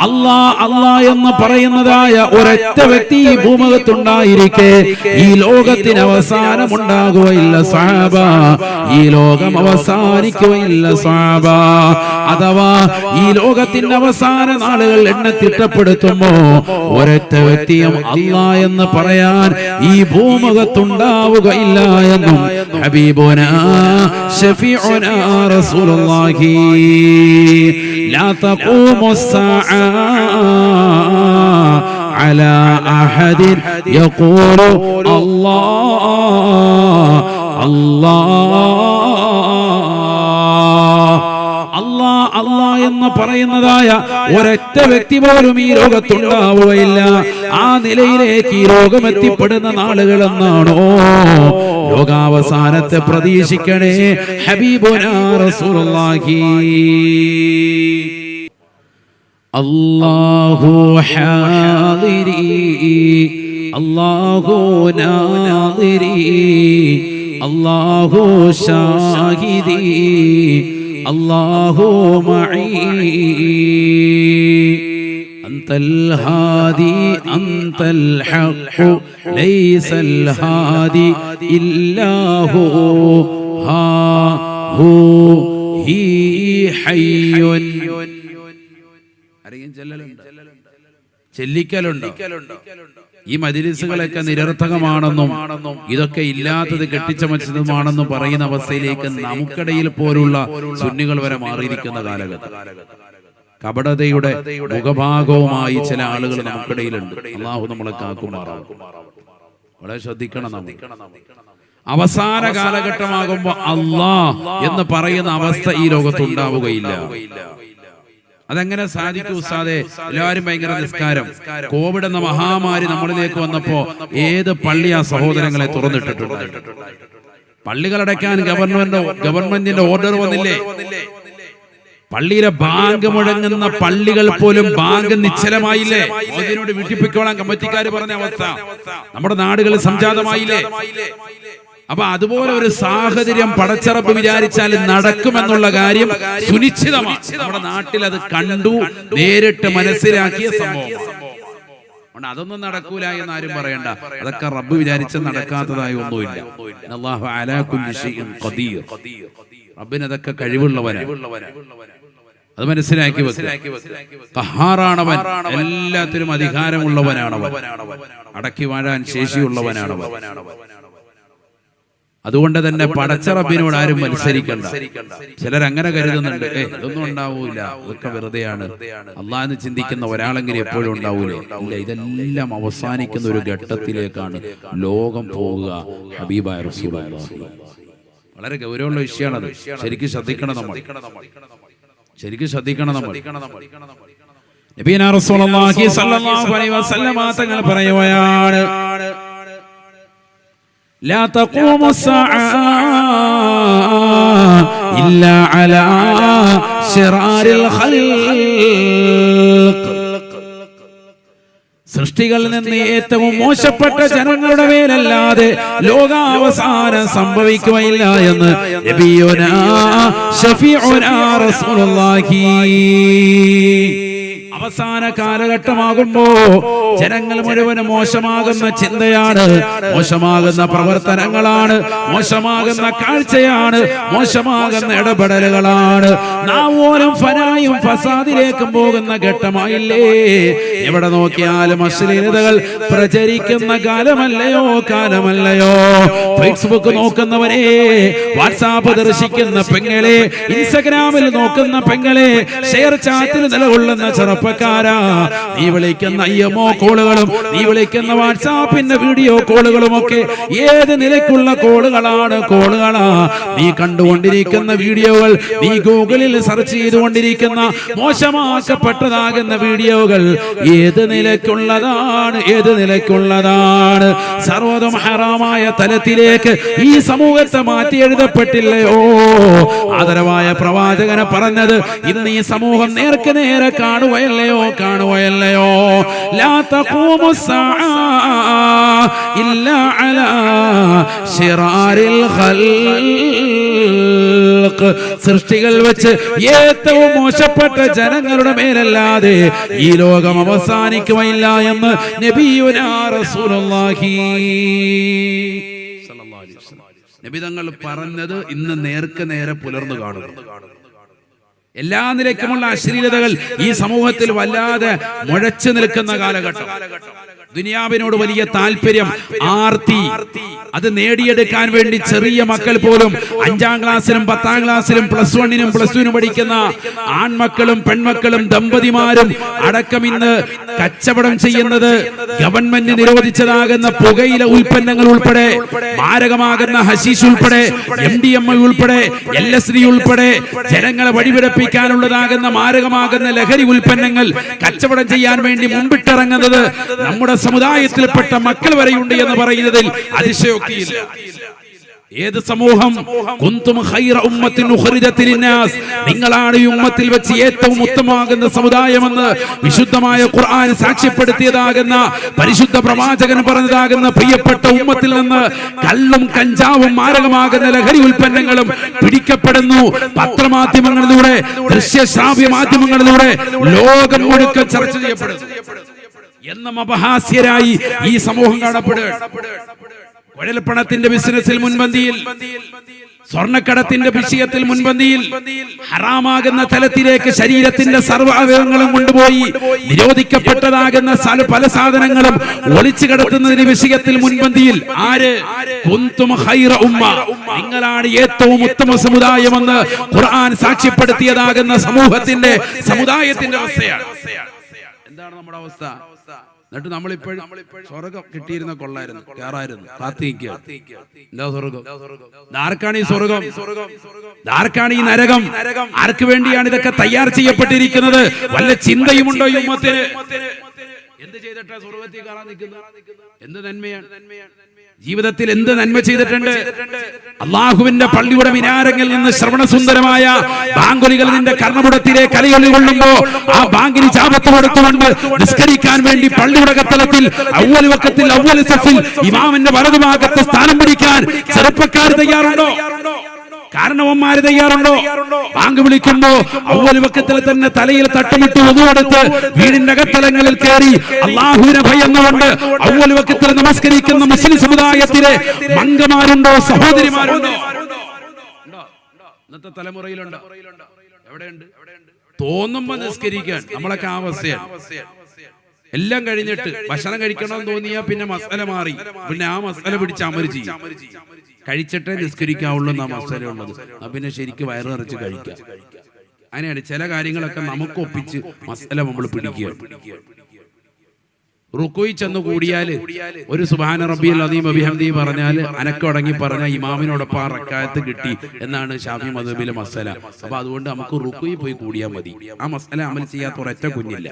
അല്ലാ അല്ലാ എന്ന് പറയുന്നതായ ഒരൊറ്റ വ്യക്തി ഈ ഭൂമുഖത്തുണ്ടായിരിക്കെ ഈ ലോകത്തിന് അവസാനം ഉണ്ടാകുകയില്ല സാബ. ഈ ലോകം അവസാനിക്കുകയില്ല സാബ. അഥവാ ഈ ലോകത്തിന്റെ അവസാന നാളുകൾ എണ്ണ തിട്ടപ്പെടുത്തുമ്പോ ഒരൊറ്റ വ്യക്തിയും അല്ലാ എന്ന് പറയാൻ ഈ ഭൂമുഖത്തുണ്ടാവുകയില്ല എന്നും ഹബീബുന ഷഫീഉന റസൂലുള്ളാഹി. لا تقوم الساعة على أحد يقول الله الله അല്ലാ എന്ന് പറയുന്നതായ ഒരൊറ്റ വ്യക്തി പോലും ഈ ലോകത്തുണ്ടാവുകയില്ല. ആ നിലയിലേക്ക് ഈ രോഗം എത്തിപ്പെടുന്ന നാളുകൾ എന്നാണോ ലോകാവസാനത്തെ പ്രതീക്ഷിക്കണേ ഹബീബുനാഹി റസൂലുള്ളാഹി. അല്ലാഹു ഹാദിരി. അല്ലാഹു നാദിരി. അല്ലാഹു ഷാഹിദി അല്ലാഹു മഈ أنت الهادي أنت الحق ليس الهادي إلا هو ها هو هي حي ചെല്ലിക്കലുണ്ട് ഈ മജിലിസുകളൊക്കെ നിരർത്ഥകമാണെന്നും ഇതൊക്കെ ഇല്ലാത്തത് കെട്ടിച്ചമച്ചതുമാണെന്നും പറയുന്ന അവസ്ഥയിലേക്ക് നമുക്കിടയിൽ പോലുള്ള സുന്നികൾ വരെ മാറിയിരിക്കുന്ന കാലഘട്ടം. കപടതയുടെ മുഖഭാഗവുമായി ചില ആളുകൾ നമുക്കിടയിലുണ്ട്. അള്ളാഹു നമ്മളെ കാക്കുമാറാകും വളരെ ശ്രദ്ധിക്കണം നമ്മൾ. അവസാന കാലഘട്ടമാകുമ്പോ അള്ളാ എന്ന് പറയുന്ന അവസ്ഥ ഈ ലോകത്ത് ഉണ്ടാവുകയില്ല. അതെങ്ങനെ സാധിക്കും ഉസ്താദെ? എല്ലാവരും ഭയങ്കര നിസ്കാരം. കോവിഡ് എന്ന മഹാമാരി നമ്മളിലേക്ക് വന്നപ്പോ ഏത് പള്ളി ആ സഹോദരങ്ങളെ തുറന്നിട്ടിട്ടുണ്ട് പള്ളികൾ അടയ്ക്കാൻ ഗവൺമെന്റ് ഗവൺമെന്റിന്റെ ഓർഡർ വന്നില്ലേ? പള്ളിയിലെ ബാങ്ക് മുഴങ്ങുന്ന പള്ളികൾ പോലും ബാങ്ക് നിശ്ചലമായില്ലേ? അതിനോട് വീട്ടിപ്പിക്കോളാൻ കമ്മിറ്റിക്കാർ പറഞ്ഞ അവസ്ഥ. നമ്മുടെ നാടുകളിൽ സംജാതമായില്ലേ? അപ്പൊ അതുപോലെ ഒരു സാഹചര്യം പടച്ചറപ്പ് വിചാരിച്ചാൽ നടക്കുമെന്നുള്ള കാര്യം സുനിശ്ചിതമാണ്. നമ്മുടെ നാട്ടിൽ അത് കണ്ടു നേരിട്ട് മനസ്സിലാക്കിയ സംഭവം. അതൊന്നും നടക്കൂല എന്ന് ആരും പറയണ്ട. അതൊക്കെ റബ്ബ് വിചാരിച്ച നടക്കാത്തതായി ഒന്നുമില്ല. അല്ലാഹു അലാ കുല്ലി ഷൈഇൻ ഖദീർ. റബ്ബിന് അതൊക്കെ കഴിവുള്ളവനാണ്. അത് മനസ്സിലാക്കി കഹാറാണവൻ എല്ലാത്തിനും അധികാരമുള്ളവനാണവൻ. അടക്കി വാഴാൻ ശേഷിയുള്ളവനാണവൻ. അതുകൊണ്ട് തന്നെ പടച്ച പടച്ചറബിനോട് ആരും മത്സരിക്കണ്ട. ചിലരങ്ങനെ കരുതുന്നുണ്ട്. ഏ ഇതൊന്നും ഉണ്ടാവൂല. ഇതൊക്കെ വെറുതെയാണ്. അള്ളാന്ന് ചിന്തിക്കുന്ന ഒരാളെങ്കിലും എപ്പോഴും ഉണ്ടാവൂല? ഇല്ല ഇതെല്ലാം അവസാനിക്കുന്ന ഒരു ഘട്ടത്തിലേക്കാണ് ലോകം പോവുക ഹബീബായ വളരെ ഗൗരവമുള്ള വിഷയമാണത്. ശരിക്കും ശ്രദ്ധിക്കണം നമ്മൾ. ശരിക്കും ശ്രദ്ധിക്കണം നമ്മൾ. നബീന റസൂലുള്ളാഹി സ്വല്ലല്ലാഹു അലൈഹി വസല്ലമ തങ്ങൾ പറയുകയാണ്. لا تقوم الساعة إلا على شرار الخلق സൃഷ്ടികളിൽ നിന്ന് ഏറ്റവും മോശപ്പെട്ട ജനങ്ങളുടെ മേലല്ലാതെ ലോകാവസാനം സംഭവിക്കുകയില്ല എന്ന് നബിയുനാ ഷഫീഉനാ റസൂലുള്ളാഹി അവസാന കാലഘട്ടമാകുമ്പോ ജനങ്ങൾ മുഴുവനും മോശമാകുന്ന ചിന്തയാണ് മോശമാകുന്ന പ്രവർത്തനങ്ങളാണ് മോശമാകുന്ന കാഴ്ചയാണ് മോശമാകുന്ന ഇടപെടലുകളാണ്. നാവോലും ഫനായും ഫസാദിലേക്കും പോകുന്ന ഘട്ടമായില്ലേ? എവിടെ നോക്കിയാലും അശ്ലീലതകൾ പ്രചരിക്കുന്ന കാലമല്ലയോ കാലമല്ലയോ? ഫേസ്ബുക്ക് നോക്കുന്നവരെ വാട്സാപ്പ് ദർശിക്കുന്ന പെങ്ങളെ ഇൻസ്റ്റഗ്രാമിൽ നോക്കുന്ന പെങ്ങളെ ഷെയർ ചാറ്റിൽ നിലകൊള്ളുന്ന ചെറുപ്പക്കാരാ നീ വിളിക്കുന്ന അയ്യമോ കോളുകളും നീ വിളിക്കുന്ന വാട്സാപ്പിന്റെ വീഡിയോ കോളുകളും ഒക്കെ ഏത് നിലയ്ക്കുള്ള കോളുകളാണ് കോളുകളാ? നീ കണ്ടുകൊണ്ടിരിക്കുന്ന വീഡിയോകൾ നീ ഗൂഗിളിൽ സെർച്ച് ചെയ്തുകൊണ്ടിരിക്കുന്ന മോശമാക്കപ്പെട്ടതാകുന്ന വീഡിയോകൾ ഏത് നിലയ്ക്കുള്ളതാണ്? ഏത് നിലയ്ക്കുള്ളതാണ്? സർവതും ഹറാമായ തലത്തിലേക്ക് ഈ സമൂഹത്തെ മാറ്റി എഴുതപ്പെട്ടില്ലയോ? ആദരവായ പ്രവാചകനെ പറഞ്ഞത് ഇന്ന് ഈ സമൂഹം നേർക്ക് നേരെ കാണുകയോ കാണുകയല്ലയോ? അല സൃഷ്ടികൾ വെച്ച് ഏറ്റവും മോശപ്പെട്ട ജനങ്ങളുടെ മേലല്ലാതെ ഈ ലോകം അവസാനിക്കുകയില്ല എന്ന് നബിയുനാഹി നബി തങ്ങൾ പറഞ്ഞത് ഇന്ന് നേർക്ക് നേരെ പുലർന്നു കാണുന്നു. എല്ലാ നിലയ്ക്കുമുള്ള അശ്ലീലതകൾ ഈ സമൂഹത്തിൽ വല്ലാതെ മുഴച്ചു നിൽക്കുന്ന കാലഘട്ടം. ദുനിയാവിനോട് വലിയ താല്പര്യം ആർത്തി. അത് നേടിയെടുക്കാൻ വേണ്ടി ചെറിയ മക്കൾ പോലും അഞ്ചാം ക്ലാസ്സിലും പത്താം ക്ലാസ്സിലും പ്ലസ് വണ്ണിനും പ്ലസ് ടുവിനും പഠിക്കുന്ന ആൺമക്കളും പെൺമക്കളും ദമ്പതിമാരും അടക്കം ഇന്ന് കച്ചവടം ചെയ്യുന്നത് ഗവൺമെന്റ് നിരോധിച്ചതാകുന്ന പുകയില ഉൽപ്പന്നങ്ങൾ ഉൾപ്പെടെ മാരകമാകുന്ന ഹശീഷ് ഉൾപ്പെടെ എം ഡി എം ഐ ഉൾപ്പെടെ എൽ എസ് ഡി ഉൾപ്പെടെ ജനങ്ങളെ വഴിപിടപ്പിക്കാനുള്ളതാകുന്ന മാരകമാകുന്ന ലഹരി ഉൽപ്പന്നങ്ങൾ കച്ചവടം ചെയ്യാൻ വേണ്ടി മുമ്പിട്ടിറങ്ങുന്നത് നമ്മുടെ സമുദായത്തിൽപ്പെട്ട മക്കൾ വരെയുണ്ട് എന്ന് പറയുന്നതിൽ അതിശയോക്തിയില്ല ഏത് സമൂഹം? കുന്തും ഖൈറ ഉമ്മത്തിൻ നാസ് നിങ്ങളാണ് ഈ ഉമ്മത്തിൽ വെച്ച് ഏറ്റവും ഉത്തമമാകുന്ന സമുദായമെന്ന് വിശുദ്ധമായ ഖുർആൻ സാക്ഷ്യപ്പെടുത്തിയതാകുന്ന പരിശുദ്ധ പ്രവാചകൻ പറഞ്ഞതാകുന്ന പ്രിയപ്പെട്ട ഉമ്മത്തിൽ നിന്ന് കല്ലും കഞ്ചാവും മാരകമാകുന്ന ലഹരി ഉൽപ്പന്നങ്ങളും പിടിക്കപ്പെടുന്നു. പത്രമാധ്യമങ്ങളിലൂടെ ദൃശ്യ ദൃശ്യശ്രാവ്യ മാധ്യമങ്ങളിലൂടെ ലോകം മുഴുക്ക ചർച്ച ചെയ്യപ്പെടുന്നു. എന്നും അപഹാസ്യരായി ഈ സമൂഹം കാണപ്പെടുക കുഴൽപ്പണത്തിന്റെ ബിസിനസ്സിൽ മുൻപന്തിയിൽ സ്വർണക്കടത്തിന്റെ വിഷയത്തിൽ മുൻപന്തിയിൽ ഹറാമാകുന്ന തലത്തിലേക്ക് ശരീരത്തിന്റെ സർവ അവയവങ്ങളും കൊണ്ടുപോയി നിരോധിക്കപ്പെട്ടതാകുന്ന പല സാധനങ്ങളും ഒളിച്ചു കിടത്തുന്നതിന് വിഷയത്തിൽ മുൻപന്തിയിൽ ആര്? ഹൈറ ഉമ്മ. നിങ്ങളാണ് ഏറ്റവും ഉത്തമ സമുദായമെന്ന് ഖുർആൻ സാക്ഷ്യപ്പെടുത്തിയതാകുന്ന സമൂഹത്തിന്റെ സമുദായത്തിന്റെ അവസ്ഥയാണ്. എന്താണ് നമ്മുടെ അവസ്ഥ? എന്നിട്ട് നമ്മളിപ്പോഴും സ്വർഗം കിട്ടിയിരുന്ന കൊള്ളായിരുന്നു. കേറായിരുന്നു കാത്തിരിക്കുക. എന്താ സ്വർഗം? ആർക്കാണ് ഈ സ്വർഗം? ആർക്കാണ് ഈ നരകം? ആർക്ക് വേണ്ടിയാണ് ഇതൊക്കെ തയ്യാർ ചെയ്യപ്പെട്ടിരിക്കുന്നത്? വല്ല ചിന്തയുമുണ്ടോ ഈ ഉമ്മത്തിന്? എന്ത് ചെയ്തിട്ടാ സ്വർഗത്തിൽ കയറാൻ നിൽക്കുന്നത്? എന്ത് നന്മയാണ്? ജീവിതത്തിൽ എന്ത് നന്മ ചെയ്തിട്ടുണ്ട്? അള്ളാഹുവിന്റെ പള്ളിയുടെ മിനാരങ്ങളിൽ നിന്ന് ശ്രവണസുന്ദരമായ ബാങ്കുലികൾ നിന്റെ കർണപുടത്തിലെ കലയൊളി കൊള്ളുമ്പോ ആ ബാങ്കിന് ചാപത്ത് കൊടുത്തുകൊണ്ട് നിസ്കരിക്കാൻ വേണ്ടി പള്ളിയുടെ കത്തലത്തിൽ ഔവൽ വക്കത്തിൽ സഫിൽ ഇമാമിന്റെ വലതുഭാഗത്ത് സ്ഥാനം പിടിക്കാൻ ചെറുപ്പക്കാർ തയ്യാറുണ്ടോ? കാരണവന്മാര് തയ്യാറുണ്ടോ? ബാങ്ക് വിളിക്കുമ്പോ ഔവൽ വക്കത്തിൽ തന്നെ തലയിൽ തട്ടമിട്ട് ഒതുവെടുത്ത് വീടിന്റെ അകത്തലങ്ങളിൽ കയറി അള്ളാഹുവിനെ ഭയന്നുകൊണ്ട് ഔവൽ വക്കത്തിൽ നമസ്കരിക്കുന്ന മുസ്ലിം സമുദായത്തിലെ മംഗമാരുണ്ടോ? സഹോദരിമാരുണ്ടോ? ഇന്നത്തെ തലമുറയിലുണ്ട്? എവിടെയുണ്ട്? തോന്നുമ്പോ നിസ്കരിക്കാൻ. നമ്മളൊക്കെ അവസ്ഥയാണ് എല്ലാം കഴിഞ്ഞിട്ട് ഭക്ഷണം കഴിക്കണമെന്ന് തോന്നിയാ പിന്നെ മസാല മാറി. പിന്നെ ആ മസാല പിടിച്ച് അമര് ചെയ്യും കഴിച്ചിട്ടേ നിസ്കരിക്കാവുള്ളൂ ഉള്ളത് ആ പിന്നെ ശരിക്ക് വയറ് നിറച്ച് കഴിക്കാം അങ്ങനെയാണ് ചില കാര്യങ്ങളൊക്കെ നമുക്ക് ഒപ്പിച്ച് മസല നമ്മൾ പിടിക്കുക. റുക്കോയി ചെന്ന് കൂടിയാൽ ഒരു സുബാന റബിയൽ അദീം അഭിഹംദി പറഞ്ഞാൽ അനക്കടങ്ങി പറഞ്ഞ ഇമാമിനോടൊപ്പം ആ റക്കായത്ത് കിട്ടി എന്നാണ് ഷാഫി മദബിലെ മസല. അപ്പൊ അതുകൊണ്ട് നമുക്ക് റുക്കോയി പോയി കൂടിയാൽ മതി. ആ മസല അമൽ ചെയ്യാത്ത ഒരൊറ്റ കുഞ്ഞില്ല.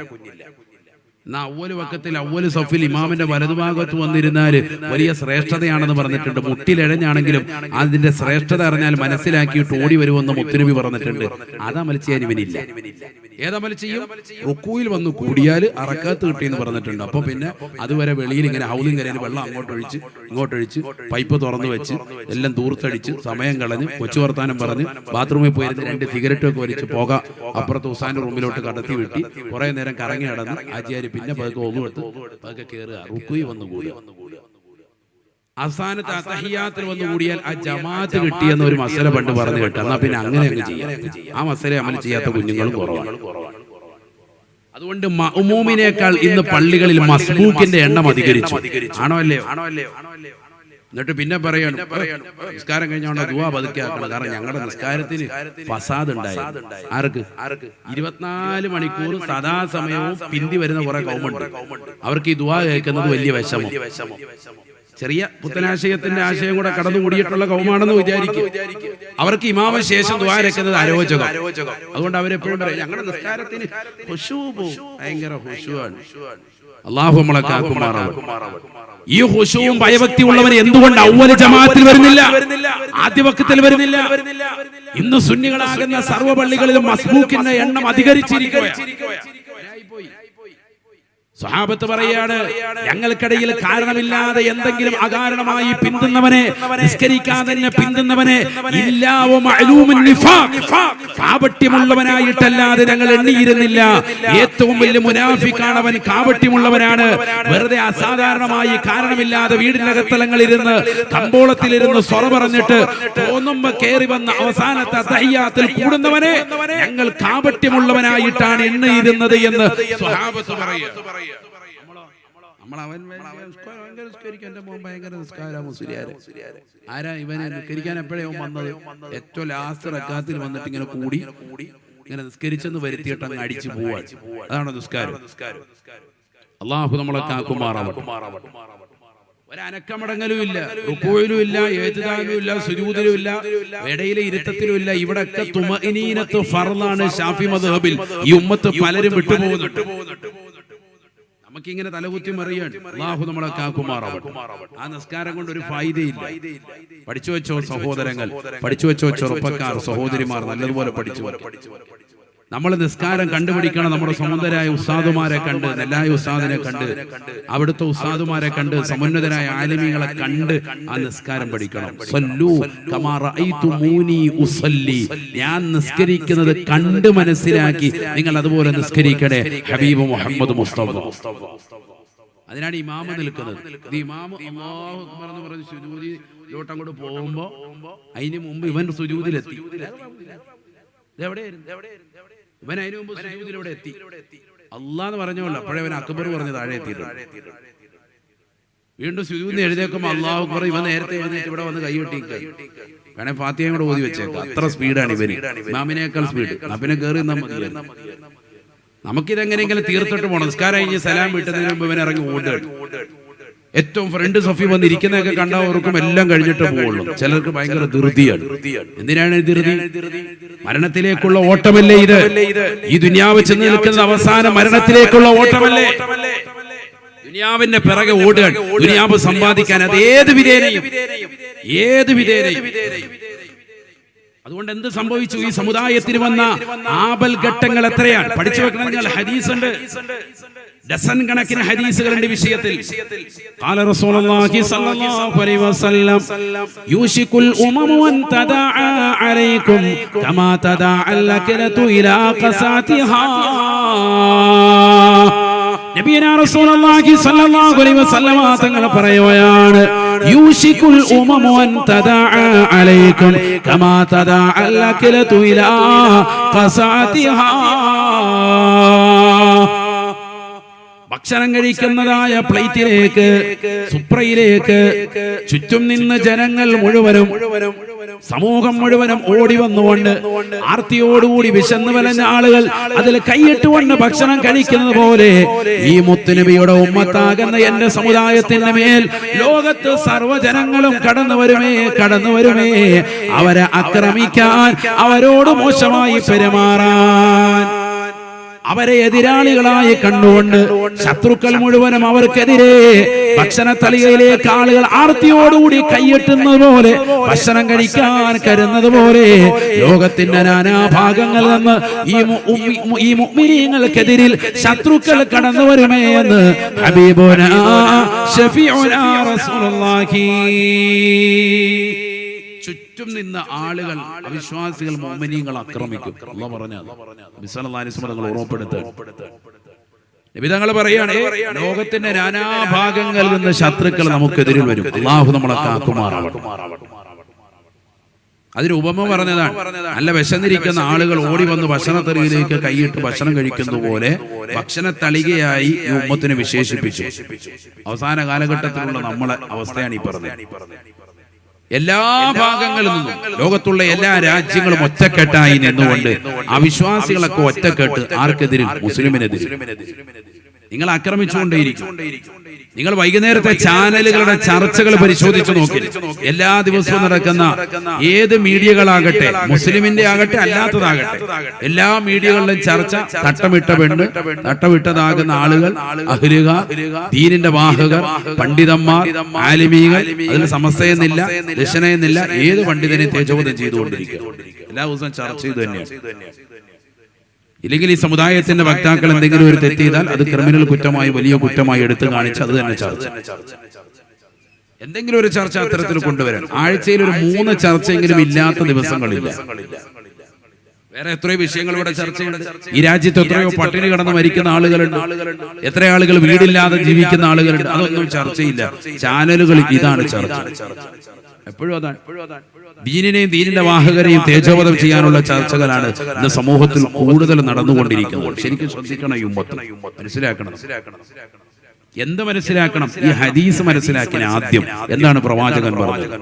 എന്നാ അവൽ വക്കത്തിൽ അവൽ സഫിൽ ഇമാമിന്റെ വലതുഭാഗത്ത് വന്നിരുന്നാൽ വലിയ ശ്രേഷ്ഠതയാണെന്ന് പറഞ്ഞിട്ടുണ്ട്. മുട്ടിലിഴഞ്ഞാണെങ്കിലും അതിന്റെ ശ്രേഷ്ഠത അറിഞ്ഞാൽ മനസ്സിലാക്കിയിട്ട് ഓടി വരുമെന്ന് മുത്തുനബി പറഞ്ഞിട്ടുണ്ട്. അതാ ഇവനില്ല ഏതമൽ ചെയ്യും? റുക്കൂയിൽ വന്ന് കൂടിയാൽ അറക്കാത്ത് കിട്ടിയെന്ന് പറഞ്ഞിട്ടുണ്ട്. അപ്പൊ പിന്നെ അതുവരെ വെളിയിൽ ഇങ്ങനെ ഹൗലും കരയിൽ വെള്ളം അങ്ങോട്ടൊഴിച്ച് ഇങ്ങോട്ടൊഴിച്ച് പൈപ്പ് തുറന്നു വെച്ച് എല്ലാം ദൂർത്തടിച്ച് സമയം കളഞ്ഞ് കൊച്ചു വർത്താനം പറഞ്ഞ് ബാത്റൂമിൽ പോയിരുന്ന് രണ്ട് സിഗരറ്റ് ഒക്കെ വലിച്ച് പോക അപ്പുറത്ത് ഉസാന്റെ റൂമിലോട്ട് കടത്തി വിട്ടി. കുറെ നേരം കറങ്ങി നടന്ന് ആചാര്യ പിന്നെ പതുക്കെ ഒന്നുകൊടുത്ത് പതുക്കെ കയറുക. റുക്കുയി വന്നു കൂടുക. അവസാനത്തെ അസഹിയാത്തിൽ വന്നു കൂടിയാൽ ആ ജമാഅത്ത് കിട്ടിയെന്ന് ഒരു മസല പണ്ട് പറഞ്ഞു കേട്ടോ. എന്നാ പിന്നെ അങ്ങനെ അങ്ങ് ചെയ്യാം. ആ മസല അമൽ ചെയ്യാത്ത കുഞ്ഞുങ്ങളും കുറവാണ്. അതുകൊണ്ട് മഅ്മൂമിനേക്കാൾ ഇന്ന് പള്ളികളിൽ മസ്ബൂക്കിന്റെ എണ്ണം അധികരിച്ചു. ആണോ അല്ലയോ? ആണോ അല്ലയോ? എന്നിട്ട് പിന്നെ പറയണം നിസ്കാരം കഴിഞ്ഞോണ്ട് ദുവാ പതുക്കെ ആക്കണം കാരണം ഞങ്ങളുടെ നിസ്കാരത്തിന് ഫസാദ് ഉണ്ടായി ആർക്ക്? ആർക്ക്? ഇരുപത്തിനാല് മണിക്കൂർ സദാസമയവും പിന്തി വരുന്ന കുറെ കൗമുണ്ട്. അവർക്ക് ഈ ദുവാ കേൾക്കുന്നത് വലിയ വിഷമം. ചെറിയ പുത്തനാശയത്തിന്റെ ആശയം കൂടെ കടന്നുകൂടിയിട്ടുള്ള കൗമാണെന്ന് വിചാരിക്കും അവർക്ക് ഇമാമ ശേഷം ദ്വാരക്കുന്നത് അരോചകം. അതുകൊണ്ട് അവരെപ്പോഴും പറയും ഞങ്ങളുടെ നിസ്കാരത്തിന്. ഭയങ്കര ഹുഷുവാണ് അള്ളാഹു നമ്മളെ ഈ ഹുഷുവും ഭയഭക്തി ഉള്ളവർ എന്തുകൊണ്ട് ഔവല ജമാഅത്തിൽ വരുന്നില്ല? ആദ്യപക്കത്തിൽ വരുന്നില്ല? ഇന്ന് സുന്നികളാകുന്ന സർവ പള്ളികളിലും മസ്ബൂക്കിന്റെ എണ്ണം അധികരിച്ചിരിക്കുകയാണ്. സ്വഹാബത്ത് പറയാണ് ഞങ്ങൾക്കിടയിൽ കാരണമില്ലാതെ എന്തെങ്കിലും അകാരണമായി പിന്തുന്നവനെ നിസ്കരിക്കാതെ തന്നെ പിന്തുന്നവനെ. കാപട്യമുള്ളവനായിട്ടല്ലാതെ ഞങ്ങൾ എണ്ണിയിരുന്നില്ല. ഏറ്റവും വലിയ മുനാഫിക്കാണ് അവൻ കാപട്യമുള്ളവനാണ്. വെറുതെ അസാധാരണമായി കാരണമില്ലാതെ വീടിനകത്തലങ്ങളിൽ ഇരുന്ന് കമ്പോളത്തിലിരുന്ന് സ്വറ പറഞ്ഞിട്ട് തോന്നുമ്പോ കയറി വന്ന അവസാനത്തെ അത്തഹിയാത്തിൽ കൂടുന്നവനെ ഞങ്ങൾ കാപട്യമുള്ളവനായിട്ടാണ് എണ്ണിയിരുന്നത് എന്ന് സ്വഹാബത്ത് പറയുക നമ്മൾ അവൻ ഭയങ്കര നിസ്കരിക്കാൻ എന്റെ മോൻ ഭയങ്കര നിസ്കാര മുസ്ലിയാര്. ആരാ ഇവനെ നിസ്കരിക്കാൻ എപ്പോഴേ വന്നത്? ഏറ്റവും ലാസ്റ്റ് റക്കാത്തിൽ വന്നിട്ട് ഇങ്ങനെ കൂടി ഇങ്ങനെ നിസ്കരിച്ചെന്ന് വരുത്തിയിട്ട് അങ്ങ് അടിച്ചു പോവാ അതാണ് നിസ്കാരം. അള്ളാഹു നമ്മളെ കാക്കുമാറാവട്ടെ. ഒരനക്കമടങ്ങലും ഇല്ല റുക്കോയിലും ഇല്ല ഇടയിലെ ഇരുത്തത്തിലും ഇല്ല ഇവിടൊക്കെ തുമഇനീനത്ത് ഫർളാണ് ഷാഫി മദ്ഹബിൽ. ഈ ഉമ്മത്ത് പലരും വിട്ടുപോകുന്നുണ്ട്. നമുക്കിങ്ങനെ തലകുത്തി മറിയാണ് അള്ളാഹു നമ്മളെ കാക്കുമാറാവട്ടെ. ആ നിസ്കാരം കൊണ്ട് ഒരു ഫായിദയില്ല. പഠിച്ചു വെച്ചോ സഹോദരങ്ങൾ പഠിച്ചു വെച്ചോ ചെറുപ്പക്കാർ സഹോദരിമാർ നല്ലതുപോലെ പഠിച്ചു നമ്മൾ നിസ്കാരം കണ്ടുപിടിക്കണം നമ്മുടെ സമുദരായ ഉസ്താദുമാരെ കണ്ട് നെല്ലായ ഉസ്താദിനെ കണ്ട് അവിടുത്തെ ഉസ്താദുമാരെ കണ്ട് സമുന്നതരായ ആലിമികളെ കണ്ട് ആ നിസ്കാരം പഠിക്കണം. സല്ലൂ ഉസല്ലി ഞാൻ നിസ്കരിക്കുന്നത് കണ്ട് മനസ്സിലാക്കി. നിങ്ങൾ അതുപോലെ നിസ്കരിക്കണേ. ഹബീബ് മുഹമ്മദ് മുസ്തഫ. അതിനാണ് ഇമാമ നിൽക്കുന്നത്. ഇമാമ അക്ബർ എന്ന് പറഞ്ഞ് സുജൂദിലോട്ട് അങ്ങോട്ട് പോകുമ്പോ അതിന് മുമ്പ് ഇവൻ സുജൂദിലെത്തി ഇതെവിടെയായിരുന്നു? ഇവൻ അതിനു മുമ്പ് സുജൂദിലൂടെ എത്തി. അള്ളാന്ന് പറഞ്ഞോളൂ അപ്പോഴവൻ അവൻ അക്ബർ പറഞ്ഞ് താഴെ എത്തിയിട്ടുണ്ട് വീണ്ടും സുജൂദിന് എഴുതേക്കും അള്ളാഹു അക്ബർ ഇവൻ നേരത്തെ എഴുന്നേറ്റ് ഇവിടെ വന്ന് കൈകൊട്ടി വേണേ ഫാത്തിയും കൂടെ ഓതി വെച്ചേക്കാം. അത്ര സ്പീഡാണ് ഇവന്. ഇമാമിനേക്കാൾ സ്പീഡ്. പിന്നെ കയറി നമുക്കിതെങ്ങനെയെങ്കിലും തീർത്തിട്ട് പോകണം നിസ്കാരം കഴിഞ്ഞ് സലാം വിട്ടതിന് മുമ്പ് ഇവൻ ഇറങ്ങി ഓടുകയാണ് ഏറ്റവും ഫ്രണ്ട് സഫി വന്ന് ഇരിക്കുന്നതൊക്കെ കണ്ടവർക്കും എല്ലാം കഴിഞ്ഞിട്ട് പോവുള്ളൂ. ചിലർക്ക് ഭയങ്കര ധൃതിയാണ്. എന്തിനാണ് ധൃതി? മരണത്തിലേക്കുള്ള ഓട്ടമല്ലേ ഇത്? ഈ ദുനിയാവ് ചെന്ന് നിൽക്കുന്ന അവസാന മരണത്തിലേക്കുള്ള ഓട്ടമല്ലേ? ദുനിയാവിന്റെ പിറകെ ഓടുകയാണ്. ദുനിയാവ് സമ്പാദിക്കാൻ അത് ഏത് വിധേനയും. ഏത് വിധേനയും. അതുകൊണ്ട് എന്ത് സംഭവിച്ചു? ഈ സമുദായത്തിന് വന്ന ആപൽ ഘട്ടങ്ങൾ എത്രയാണ്? പഠിച്ചു വെക്കണമെങ്കിൽ ഹദീസ് ഉണ്ട് ഡസൻ കണക്കിന് ഹദീസുകളുണ്ട് ഈ വിഷയത്തിൽ قال رسول الله صلى الله عليه وسلم يوشك الأمم أن تداعى عليكم كما تداعى الأكلة إلى قساتها നബിയന റസൂലുള്ളാഹി സ്വല്ലല്ലാഹു അലൈഹി വസല്ലമ തങ്ങൾ പറയുകയാണ് യൂഷിക്കുൽ ഉമമു അൻ തദാഅ അലൈക്കും കമാ തദാഅ അൽഅക്ലതു ഇലാ ഖസാതിഹാ ഭക്ഷണം കഴിക്കുന്നതായ പ്ലേറ്റിലേക്ക് സുപ്രയിലേക്ക് ചുറ്റും നിന്ന് ജനങ്ങൾ മുഴുവനും സമൂഹം മുഴുവനും ഓടി വന്നുകൊണ്ട് ആർത്തിയോടുകൂടി വിശന്ന് വലഞ്ഞ ആളുകൾ അതിൽ കൈയിട്ടുകൊണ്ട് ഭക്ഷണം കഴിക്കുന്നത് പോലെ ഈ മുത്തുനബിയുടെ ഉമ്മത്താകുന്ന എന്റെ സമുദായത്തിന്റെ മേൽ ലോകത്ത് സർവജനങ്ങളും കടന്നു വരുമേ കടന്നു വരുമേ അവരെ ആക്രമിക്കാൻ അവരോട് മോശമായി പെരുമാറാൻ. അവരെ എതിരാളികളായി കണ്ടുകൊണ്ട് ശത്രുക്കൾ മുഴുവനും അവർക്കെതിരെ ഭക്ഷണ തളികയിലേക്ക് ആളുകൾ ആർത്തിയോടുകൂടി കൈയെട്ടുന്നത് പോലെ ഭക്ഷണം കഴിക്കാൻ കരുന്നത് പോലെ ലോകത്തിന്റെ നാനാഭാഗങ്ങളിൽ നിന്ന് ഈ മു- ഈ മുഅ്മിനീങ്ങൾക്കെതിരിൽ ശത്രുക്കൾ കടന്നു വരുമേ എന്ന് ഹബീബുന ഷഫീഉന റസൂലുള്ളാഹി. ചുറ്റും നിന്ന് ആളുകൾ അവിശ്വാസികൾ മോമനീയങ്ങൾ ആക്രമിക്കും. അല്ല പറഞ്ഞാൽ ഓർമ്മപ്പെടുത്തുക നിബിതങ്ങൾ പറയാണ് ലോകത്തിന്റെ നാനാഭാഗങ്ങളിൽ നിന്ന് ശത്രുക്കൾ നമുക്കെതിരിൽ വരും. അള്ളാഹു നമ്മളെ കാക്കുമാറാവട്ടെ അതിന് ഉപമ പറഞ്ഞതാണ്. നല്ല വിശന്നിരിക്കുന്ന ആളുകൾ ഓടി വന്ന് ഭക്ഷണത്തെറിയിലേക്ക് കൈയിട്ട് ഭക്ഷണം കഴിക്കുന്ന പോലെ ഭക്ഷണ തളികയായി ഈ ഉമ്മത്തിനെ വിശേഷിപ്പിച്ചു. അവസാന കാലഘട്ടത്തിലുള്ള നമ്മളെ അവസ്ഥയാണ് ഈ പറഞ്ഞത്. എല്ലാ ഭാഗങ്ങളിൽ നിന്നും ലോകത്തുള്ള എല്ലാ രാജ്യങ്ങളും ഒറ്റക്കെട്ടായി നിന്നുകൊണ്ട് അവിശ്വാസികളൊക്കെ ഒറ്റക്കെട്ട് ആർക്കെതിരും മുസ്ലിമിനെതിരും നിങ്ങൾ ആക്രമിച്ചുകൊണ്ടേയിരിക്കും. നിങ്ങൾ വൈകുന്നേരത്തെ ചാനലുകളുടെ ചർച്ചകൾ പരിശോധിച്ചു നോക്കി. എല്ലാ ദിവസവും നടക്കുന്ന ഏത് മീഡിയകളാകട്ടെ മുസ്ലിമിന്റെ ആകട്ടെ അല്ലാത്തതാകട്ടെ. എല്ലാ മീഡിയകളിലും ചർച്ച തട്ടമിട്ട പെണ്ണ് തട്ടമിട്ടതാകുന്ന ആളുകൾ അഹ്ലുക ദീനിന്റെ വാഹകർ പണ്ഡിതന്മാർ ആലിമീകൾ അതിൽ സമസ്തയെന്നില്ല ദശനയെന്നില്ല ഏത് പണ്ഡിതനെ തേജോധം ചെയ്തുകൊണ്ടിരിക്കുക. എല്ലാ ദിവസവും ചർച്ച ചെയ്തു തന്നെയാണ്. ഇല്ലെങ്കിൽ ഈ സമുദായത്തിന്റെ വക്താക്കൾ എന്തെങ്കിലും ഒരു തെറ്റ് അത് ക്രിമിനൽ കുറ്റമായി വലിയ കുറ്റമായി എടുത്തു കാണിച്ച് അത് തന്നെ ചർച്ച. എന്തെങ്കിലും ഒരു ചർച്ച അത്തരത്തിൽ കൊണ്ടുവരാൻ. ആഴ്ചയിൽ ഒരു മൂന്ന് ചർച്ചയെങ്കിലും ഇല്ലാത്ത ദിവസങ്ങളില്ല. വേറെ എത്രയോ വിഷയങ്ങൾ ഇവിടെ ചർച്ചയുണ്ട്. ഈ രാജ്യത്ത് എത്രയോ പട്ടിണി കടന്ന് മരിക്കുന്ന ആളുകളുണ്ട്. എത്ര ആളുകൾ വീടില്ലാതെ ജീവിക്കുന്ന ആളുകളുണ്ട്. അതൊന്നും ചർച്ചയില്ല. ചാനലുകൾ ഇതാണ് ചർച്ച. എപ്പോഴും അതാണ്. ദീനിനെയും ദീനിന്റെ വാഹകരെയും തേജോവധം ചെയ്യാനുള്ള ചർച്ചകളാണ് ഇന്ന് സമൂഹത്തിൽ കൂടുതൽ നടന്നുകൊണ്ടിരിക്കുന്നത്. ശരിക്കും ശ്രദ്ധിക്കണം ഉമ്മത്ത്. മനസ്സിലാക്കണം. എന്ത് മനസ്സിലാക്കണം? ഈ ഹദീസ് മനസ്സിലാക്കിയ ആദ്യം എന്താണ് പ്രവാചകൻ പറഞ്ഞത്.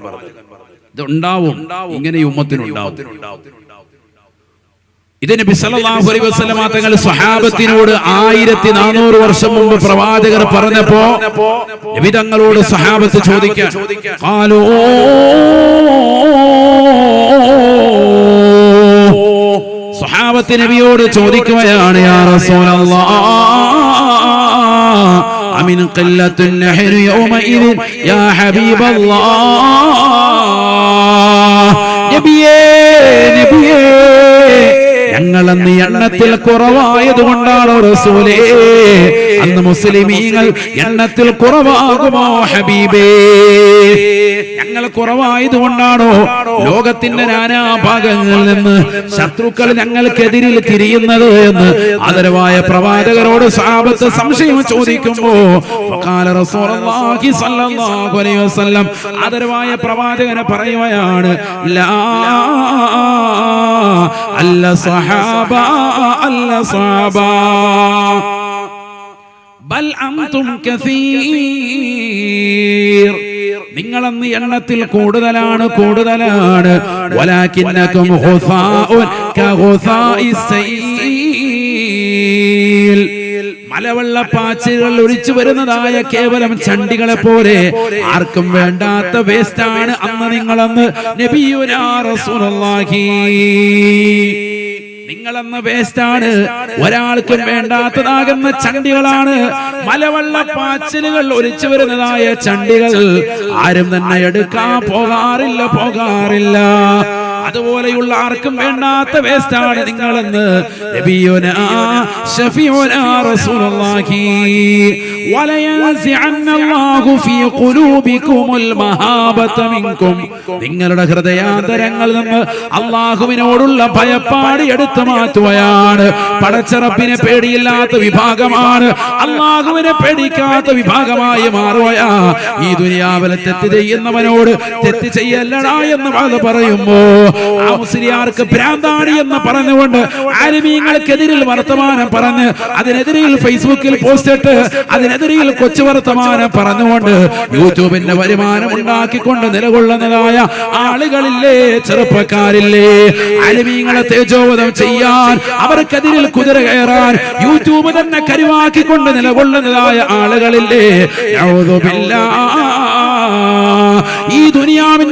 ഇതുണ്ടാവും. ഇങ്ങനെ ഉമ്മത്തിനുണ്ടാവും. ഇത് നബി സല്ലല്ലാഹു അലൈഹി വസല്ലമ തങ്ങൾ ആയിരത്തി നാനൂറ് വർഷം മുമ്പ് പ്രവാചകർ പറഞ്ഞപ്പോ നബി തങ്ങളോട് സ്വഹാബത്ത് ചോദിക്കാൻ ഖാലൂ സ്വഹാബത്ത് നബിയോട് ചോദിക്കുകയാണ് യാ റസൂലല്ലാഹ് അമിൻ ഖല്ലത്തുൻ നഹ്നു യൗമഇദ് യാ ഹബീബല്ലാഹ് നബിയേ നബിയേ ഞങ്ങൾ അന്ന് എണ്ണത്തിൽ കുറവായത് കൊണ്ടാണോ റസൂലേ. അന്ന് മുസ്ലിമീങ്ങൾ എണ്ണത്തിൽ കുറവാകുമോ ഹബീബേ? ഞങ്ങൾ കുറവായത് കൊണ്ടാണോ ലോകത്തിന്റെ നാനാഭാഗങ്ങളിൽ നിന്ന് ശത്രുക്കൾ ഞങ്ങൾക്കെതിരിൽ തിരിയുന്നത് എന്ന് ആദരവായ പ്രവാചകരോട് സാപത്ത് സംശയം ചോദിക്കുമ്പോ ആദരവായ പ്രവാചകനെ പറയുകയാണ് അല്ല സഹാബ അല്ല സഹാബ. ബൽ അംതും കസീർ. നിങ്ങളന്ന് എണ്ണത്തിൽ കൂടുതലാണ് കൂടുതലാണ്. വലാകിന്നകും ഹുസാഉൻ കഹുസാഇസ് സൈൽ. മലവെള്ളപ്പാച്ചിലുകൾ ഒഴിച്ചു വരുന്നതായ കേവലം ചണ്ടികളെ പോലെ ആർക്കും വേണ്ടാത്ത വേസ്റ്റാണ് അന്ന് നിങ്ങളന്ന് നബിയുനാ റസൂലുള്ളാഹി. നിങ്ങളെന്ന വേസ്റ്റാണ് ഒരാൾക്കും വേണ്ടാത്തതാകുന്ന ചണ്ടികളാണ്. മലവെള്ള പാച്ചിലുകൾ ഒലിച്ചു വരുന്നതായ ചണ്ടികൾ. ആരും തന്നെ എടുക്കാൻ പോകാറില്ല. പോകാറില്ല. അതുപോലെയുള്ള ആർക്കും വേണ്ടാത്ത വേസ്റ്റാണ് നിങ്ങളെന്ന് നിങ്ങളുടെ ഹൃദയാന്തരങ്ങളിൽ നിന്ന് അള്ളാഹുവിനോടുള്ള ഭയപ്പാട് എടുത്തു മാറ്റുകയാണ് പടച്ചറപ്പിനെ പേടിയില്ലാത്ത വിഭാഗമാണ്. അള്ളാഹുവിനെ പേടിക്കാത്ത വിഭാഗമായി മാറുകയാ ഈ ദുനിയാവിലെ തെറ്റ് ചെയ്യുന്നവനോട് തെറ്റ് ചെയ്യല്ലടാ എന്ന് അത് പറയുമ്പോ ആ മുസ്ലിയാർക്ക് ഭ്രാന്താണി എന്ന് പറഞ്ഞുകൊണ്ട് ആലിമീങ്ങൾക്കെതിരിൽ വർത്തമാനം പറഞ്ഞ് അതിനെതിരെ ഫേസ്ബുക്കിൽ പോസ്റ്റ് ഇട്ട് അതിനെതിരെ കൊച്ചു വർത്തമാനം പറഞ്ഞുകൊണ്ട് യൂട്യൂബിന്റെ വരുമാനം ഉണ്ടാക്കിക്കൊണ്ട് നിലകൊള്ളുന്നതായ ആളുകളില്ലേ ചെറുപ്പക്കാരില്ലേ? അലിമീങ്ങളെ തേജോവധം ചെയ്യാൻ അവർക്കെതിരിൽ കുതിര കയറാൻ യൂട്യൂബ് തന്നെ കരുവാക്കിക്കൊണ്ട് നിലകൊള്ളുന്നതായ ആളുകളില്ലേ? ഈ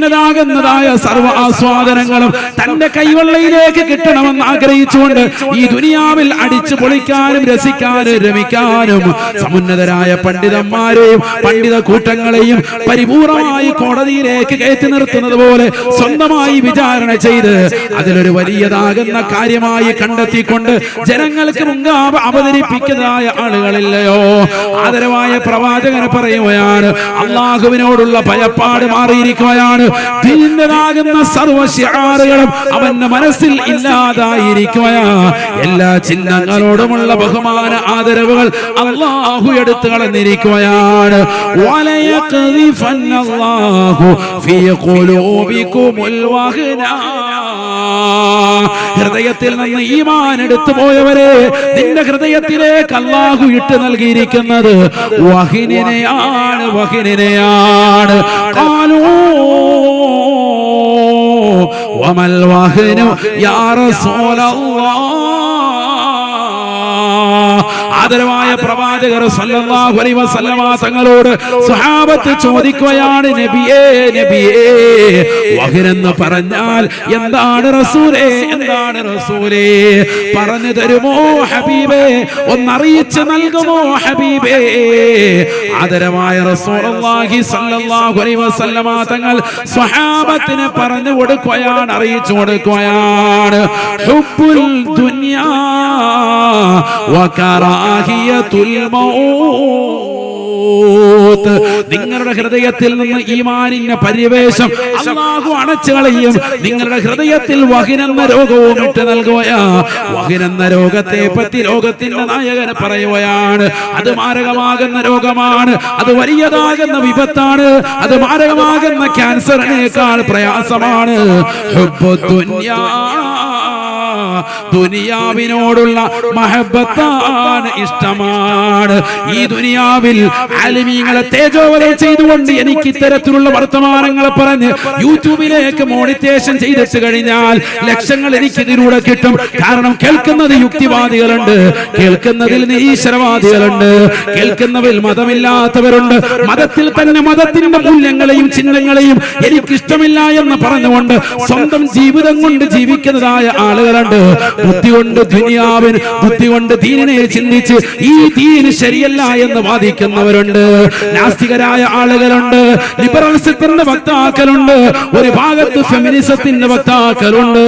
ദുനിയാവിന്റെതാകുന്നതായ സർവ ആസ്വാദനങ്ങളും തന്റെ കൈവെള്ളയിലേക്ക് കിട്ടണമെന്ന് ആഗ്രഹിച്ചുകൊണ്ട് ഈ ദുനിയാവിൽ അടിച്ചു പൊളിക്കാനും രസിക്കാനും രമിക്കാനും സമുന്നതരായ പണ്ഡിതന്മാരെയും പണ്ഡിത കൂട്ടങ്ങളെയും പരിപൂർണമായി കോടതിയിലേക്ക് കയറ്റി നിർത്തുന്നത് പോലെ സ്വന്തമായി വിചാരണ ചെയ്ത് അതിലൊരു വലിയതാകുന്ന കാര്യമായി കണ്ടെത്തിക്കൊണ്ട് ജനങ്ങൾക്ക് മുൻകാപ് അവതരിപ്പിക്കുന്നതായ ആളുകളില്ലയോ? ആദരവായ പ്രവാചകന് പറയുകയാണ് അള്ളാഹുവിനോടുള്ള ഭയപ്പാട് മാറിയിരിക്കുകയാണ്. ദീനതാകുന്ന സർവശിയാറുകളും അവന്റെ മനസ്സിൽ ഇല്ലാതായിരിക്കുകയാ. എല്ലാ ചിഹ്നങ്ങളോടുമുള്ള ബഹുമാന ആദരവുകൾ അള്ളാഹു എടുത്തു കളഞ്ഞിരിക്കുകയാണ്. ഹൃദയത്തിൽ നിന്ന് ഈമാൻ എടുത്തു പോയവരെ നിന്റെ ഹൃദയത്തിലേക്ക് അള്ളാഹു ഇട്ട് നൽകിയിരിക്കുന്നത് വഹിനെയാണ് വഹിനെയാണ് കാലോ വമൽ വഹനു യാ റസൂലല്ലാഹ് ആദരവായ പ്രവാചകർ സല്ലല്ലാഹു അലൈഹി വസല്ലമ തങ്ങളോട് സ്വഹാബത്ത് ചോദിക്കുകയാണ് നബിയേ നബിയേ വഹനെന്ന് പറഞ്ഞാൽ എന്താണ് റസൂലേ എന്താണ് റസൂലേ? പറഞ്ഞു തരുമോ ഹബീബേ? ഒന്നറിയിച്ചു നൽകുമോ ഹബീബേ? ആദരവായ റസൂലുള്ളാഹി സല്ലല്ലാഹു അലൈഹി വസല്ലമ തങ്ങൾ സ്വഹാബത്തിന് പറഞ്ഞു കൊടുക്കുകയാണ് അറിയിച്ചു കൊടുക്കുകയാണ്. ഹുബ്ബുൽ ദുനിയാ മൗത്ത്. നിങ്ങളുടെ ഹൃദയത്തിൽ നിന്ന് ഈമാനിന്റെ പരിവേശം അള്ളാഹു അണച്ചു കളയും. നിങ്ങളുടെ ഹൃദയത്തിൽ വഹിനെന്ന രോഗവും ഇട്ട് നൽകുകയാ. വഹിനെന്ന രോഗത്തെ പറ്റി ലോകത്തിന്റെ നായകൻ പറയുകയാണ്. അത് മാരകമാകുന്ന രോഗമാണ്. അത് വലിയതാകുന്ന വിപത്താണ്. അത് മാരകമാകുന്ന ക്യാൻസറിനേക്കാൾ പ്രയാസമാണ്. ഹുബ്ബുദ്ദുന്യാ. ദുനിയാവിനോടുള്ള മഹബത്താണ് ഇഷ്ടമാണ്. ഈ ദുനിയാവിൽ ആലിമീങ്ങളെ തേജോവധം ചെയ്തുകൊണ്ട് എനിക്ക് ഇത്തരത്തിലുള്ള വർത്തമാനങ്ങൾ പറഞ്ഞ് യൂട്യൂബിലേക്ക് മോണിറ്റേഷൻ ചെയ്തിട്ട് കഴിഞ്ഞാൽ ലക്ഷങ്ങൾ എനിക്ക് ഇതിലൂടെ കിട്ടും. കാരണം കേൾക്കുന്നത് യുക്തിവാദികളുണ്ട്. കേൾക്കുന്നതിൽ നിരീശ്വരവാദികളുണ്ട്. കേൾക്കുന്നവരിൽ മതമില്ലാത്തവരുണ്ട്. മതത്തിൽ തന്നെ മതത്തിന്റെ മൂല്യങ്ങളെയും ചിഹ്നങ്ങളെയും എനിക്കിഷ്ടമില്ല എന്ന് പറഞ്ഞുകൊണ്ട് സ്വന്തം ജീവിതം കൊണ്ട് ജീവിക്കുന്നതായ ആളുകളുണ്ട്. ബുദ്ധി കൊണ്ട് ദുനിയാവിന് ബുദ്ധി കൊണ്ട് ദീനിനെ ചിന്തിച്ച് ഈ ദീന് ശരിയല്ല എന്ന് വാദിക്കുന്നവരുണ്ട്. നാസ്തികരായ ആളുകളുണ്ട്. ലിബറൽസത്തിന്റെ വക്താക്കളുണ്ട്. ഒരു ഭാഗത്ത് ഫെമിനിസത്തിന്റെ വക്താക്കളുണ്ട്.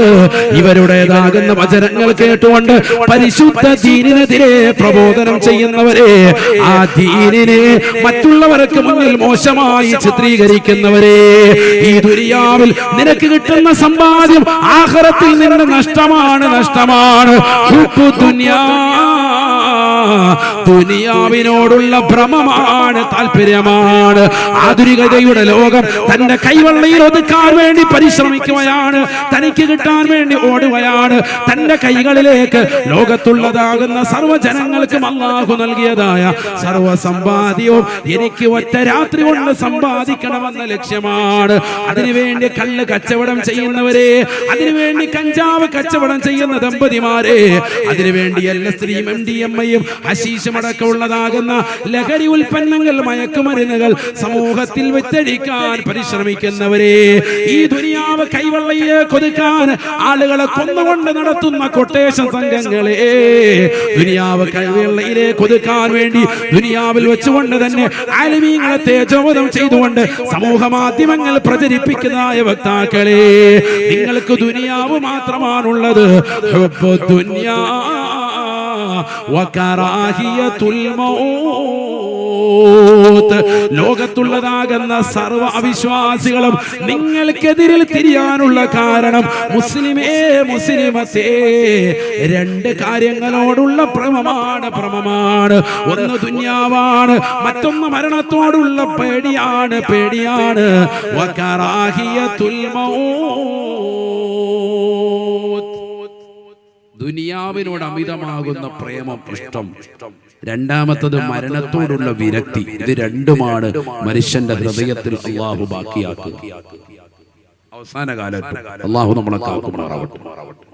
ഇവരുടേതാകുന്ന വചനങ്ങൾ കേട്ടുകൊണ്ട് പരിശുദ്ധ ദീനിനെതിരെ പ്രബോധനം ചെയ്യുന്നവരെ ആ ദീനിനെ മറ്റുള്ളവർക്ക് മുന്നിൽ മോശമായി ചിത്രീകരിക്കുന്നവരെ ഈ ദുരിയാവിൽ നിനക്ക് കിട്ടുന്ന സമ്പാദ്യം ആഹ്റത്തിൽ നിന്ന് നഷ്ടമാണ്. നഷ്ടമാണ് ദുനിയാ. ദുനിയാവിനോടുള്ള ഭ്രമമാണ് താല്പര്യമാണ് ആധുനികതയുടെ ലോകം തന്റെ കൈവെള്ളയിൽ ഒതുക്കാൻ വേണ്ടി പരിശ്രമിക്കുകയാണ്. തനിക്ക് കിട്ടാൻ വേണ്ടി ഓടുകയാണ്. തന്റെ കൈകളിലേക്ക് ലോകത്തുള്ളതാകുന്ന സർവജനങ്ങൾക്കും അള്ളാഹു നൽകിയതായ സർവസമ്പാദ്യവും എനിക്ക് ഒറ്റ രാത്രി കൊണ്ട് സമ്പാദിക്കണമെന്ന ലക്ഷ്യമാണ്. അതിനുവേണ്ടി കല്ല് കച്ചവടം ചെയ്യുന്നവരെ അതിനുവേണ്ടി കഞ്ചാവ് കച്ചവടം ചെയ്യുന്ന ദമ്പതിമാരെ അതിനുവേണ്ടി എല്ലാ സ്ത്രീയും എം ഡി എം ഐയും ഹശീഷും അടക്കമുള്ളതാകുന്ന ലഹരി ഉൽപ്പന്നങ്ങൾ മയക്കുമരുന്നുകൾ സമൂഹത്തിൽ വിറ്റഴിക്കാൻ പരിശ്രമിക്കുന്നവരെ ഈ ദുനിയാവ് കൈവെള്ളയിലേക്ക് ഒതുക്കാൻ ആളുകളെ കൊന്നുകൊണ്ട് നടത്തുന്ന കൊട്ടേഷൻ സംഘങ്ങളെ ദുനിയാവ് കൈവെള്ളയിലേക്ക് ഒതുക്കാൻ വേണ്ടി ദുനിയാവിൽ വെച്ചുകൊണ്ട് തന്നെ ആലിമീങ്ങളെ തേജോവധം ചെയ്തുകൊണ്ട് സമൂഹ മാധ്യമങ്ങൾ പ്രചരിപ്പിക്കുന്നതായ വക്താക്കളെ നിങ്ങൾക്ക് ദുനിയാവ് മാത്രമാണുള്ളത്. ദുനിയാ. വകറാഹിയത്തുൽ മൗത്ത്. ലോകത്തുള്ളതാകുന്ന സർവ അവിശ്വാസികളും നിങ്ങൾക്കെതിരിൽ തിരിയാനുള്ള കാരണം മുസ്ലിമേ മുസ്ലിമത്തേ. രണ്ട് കാര്യങ്ങളോടുള്ള ഭ്രമമാണ് പ്രമമാണ് ഒന്ന് ദുന്യാവാണ് മറ്റൊന്ന് മരണത്തോടുള്ള പേടിയാണ് പേടിയാണ്. വകറാഹിയത്തുൽ മൗത്ത്. ദുനിയാവിനോട് അമിതമാകുന്ന പ്രേമം ഇഷ്ടം. രണ്ടാമത്തത് മരണത്തോടുള്ള വിരക്തി. ഇത് രണ്ടുമാണ് മനുഷ്യന്റെ ഹൃദയത്തിൽ അള്ളാഹു ബാക്കിയാക്കുക. അവസാന കാലത്ത് അള്ളാഹു നമ്മളെ കാക്കുമാറാവട്ടെ